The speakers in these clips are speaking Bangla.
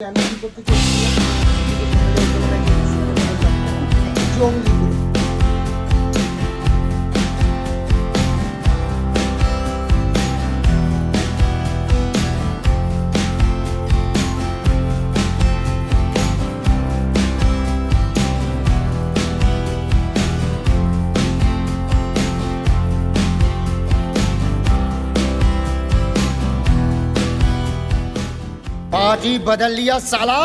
আমি কি করতে চেয়েছিলাম জঙ্গি group। पार्टी बदल लिया साला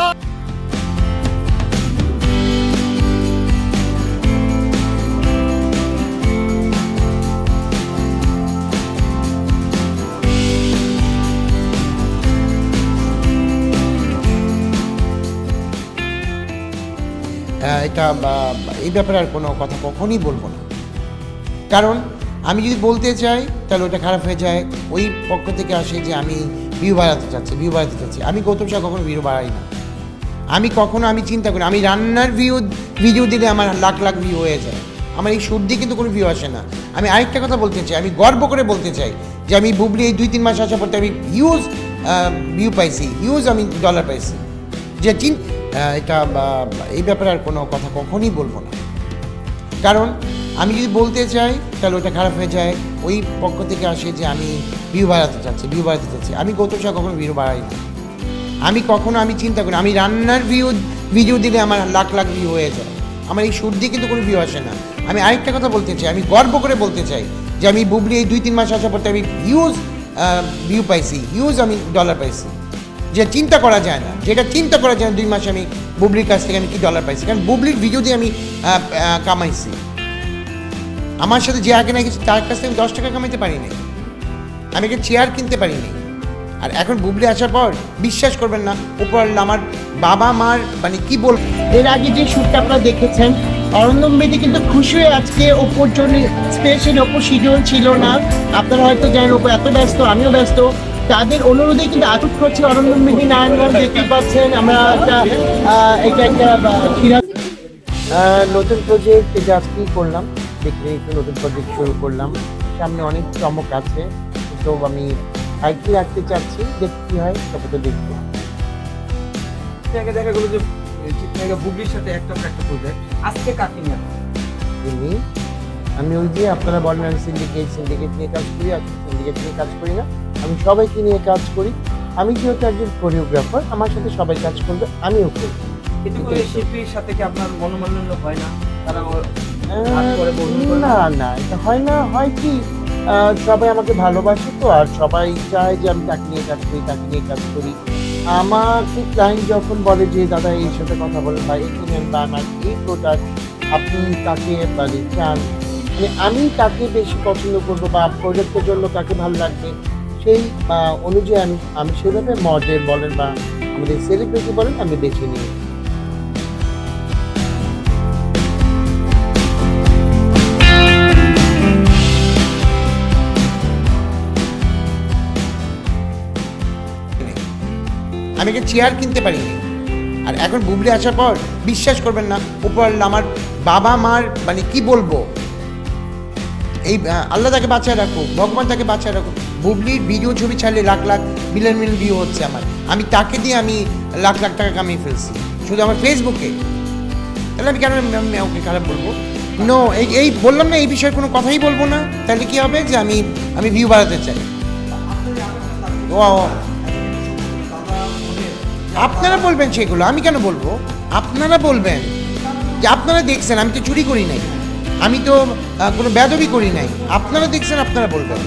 আহ, এটা বা, এই ব্যাপারে আর কোনো কথা কখনই বলবো না কারণ আমি যদি বলতে চাই তাহলে ওটা খারাপ হয়ে যায় ওই পক্ষ থেকে আসে যে আমি ভিউ বাড়াতে চাচ্ছে ভিউ বাড়াতে চাচ্ছি। আমি গৌতম শাহ কখনো ভিউ বাড়াই না। আমি কখনো, আমি চিন্তা করি আমি রান্নার ভিউ ভিডিও দিলে আমার লাখ লাখ ভিউ হয়ে যায়। আমার এই সুর দিয়ে কিন্তু কোনো ভিউ আসে না। আমি আরেকটা কথা বলতে চাই, আমি গর্ব করে বলতে চাই যে আমি বুবলি এই দুই তিন মাস আসার পর আমি হিউজ ভিউ পাইছি হিউজ আমি ডলার পাইছি। যে চিন এটা এই ব্যাপারে আর কোনো কথা কখনই বলব না। কারণ আমি যদি বলতে চাই, তাহলে ওটা খারাপ হয়ে যায়। ওই পক্ষ থেকে আসে যে আমি ভিউ বাড়াতে চাচ্ছি ভিউ বাড়াতে চাচ্ছি। আমি গৌতম শাহ কখনো ভিউ বাড়াই না। আমি কখনো আমি চিন্তা করি আমি রান্নার ভিউ ভিডিও দিলে আমার লাখ লাখ ভিউ হয়ে যায়। আমার এই সুর দিয়ে কিন্তু কোনো ভিউ আসে না। আমি আরেকটা কথা বলতে চাই, আমি গর্ব করে বলতে চাই যে আমি বুবলি এই দুই, তিন মাস আসার পর আমি হিউজ ভিউ পাইছি হিউজ আমি ডলার পাইছি। যে চিন্তা করা যায় না। যেটা চিন্তা করা যায় না, দুই মাসে আমি বুবলির কাছ থেকে আমি কি ডলার পাইছি? কারণ বুবলির ভিডিও দিয়ে আমি কামাইছি। আমার সাথে যে আগে নাকি তার কাছ থেকে আমি দশ টাকা কামাইতে পারিনি। আমি একটা চেয়ার কিনতে পারিনি? আর এখন বুবলি আসার পর বিশ্বাস করবেন না উপর আমার বাবা মার মানে কি বল এর আগে যে শ্যুটটা আপনারা দেখেছেন অরন্দম বেদি কিন্তু খুশি হয়ে আজকে ওপর জন্য স্পেশাল ওপর শিডিউল ছিল না। আপনারা হয়তো জানেন ওপর এত ব্যস্ত আমিও ব্যস্ত। তাদের অনুরোধে কিন্তু আটক করছে অরন্দম বেদি নারায়ণগঞ্জ দেখতে পাচ্ছেন আমরা একটা এটা একটা নতুন প্রজেক্ট এটা আজকেই করলাম। দেখলে একটু নতুন প্রজেক্ট শুরু করলাম। সামনে অনেক চমক আছে। তো আমি সাইকেল রাখতে চাচ্ছি দেখতে কি হয় তবে তো দেখব দেখা গেলো যে চিত্রাঙ্গে বুবলির সাথে একটা একটা প্রজেক্ট আজকে কাকে নিয়ে তিনি আমি ওই যে আপনারা বলেন আমি সিন্ডিকেট সিন্ডিকেট নিয়ে কাজ করি আর সিন্ডিকেট নিয়ে কাজ করি না। আমি সবাইকে নিয়ে কাজ করি। আমি যেহেতু একজন কোরিওগ্রাফার আমার সাথে সবাই কাজ করবে আমিও করি করে শিল্পীর সাথে কি আপনার মনোমালিন্য হয় না? তারা না? না এটা হয় না হয় কি? সবাই আমাকে ভালোবাসে তো, আর সবাই চায় যে আমি তাকে নিয়ে কাজ করি, তাকে নিয়ে কাজ করি। আমাকে ক্লায়েন্ট যখন বলে যে, দাদা, এই সাথে কথা বলেন বা এই কিনেন বা আমার এই প্রোডাক্ট আপনি তাকে মানে চান। মানে আমি তাকে বেশি পছন্দ করব বা প্রোডাক্টের জন্য তাকে ভালো লাগবে। সেই অনুযায়ী আমি আমি সেভাবে মডেল বলেন বা আমাদের সেলিব্রিটি বলেন, আমি বেছে নিই। আমি একটা চেয়ার কিনতে পারিনি আর এখন বুবলি আসার পর বিশ্বাস করবেন না উপর আমার বাবা মার মানে কি বলব? এই আল্লাহ তাকে বাঁচায় রাখুক, ভগবান তাকে বাঁচায় রাখুক। বুবলির ভিডিও ছবি ছাড়লে lakh lakh million million view হচ্ছে আমার। আমি তাকে দিয়ে আমি লাখ লাখ টাকা কামিয়ে ফেলছি। শুধু আমার ফেসবুকে তাহলে আমি কেন আমি- ওকে খারাপ বলব? নো এই এই বললাম না, এই বিষয়ে কোনো কথাই বলব না। তাহলে কি হবে যে আমি আমি ভিউ বাড়াতে চাই? ও। আপনারা বলবেন সেগুলো, আমি কেন বলব? আপনারা বলবেন যে আপনারা দেখছেন, আমি তো চুরি করি নাই। আমি তো কোনো ব্যাদবি করি নাই। আপনারা দেখছেন, আপনারা বলবেন।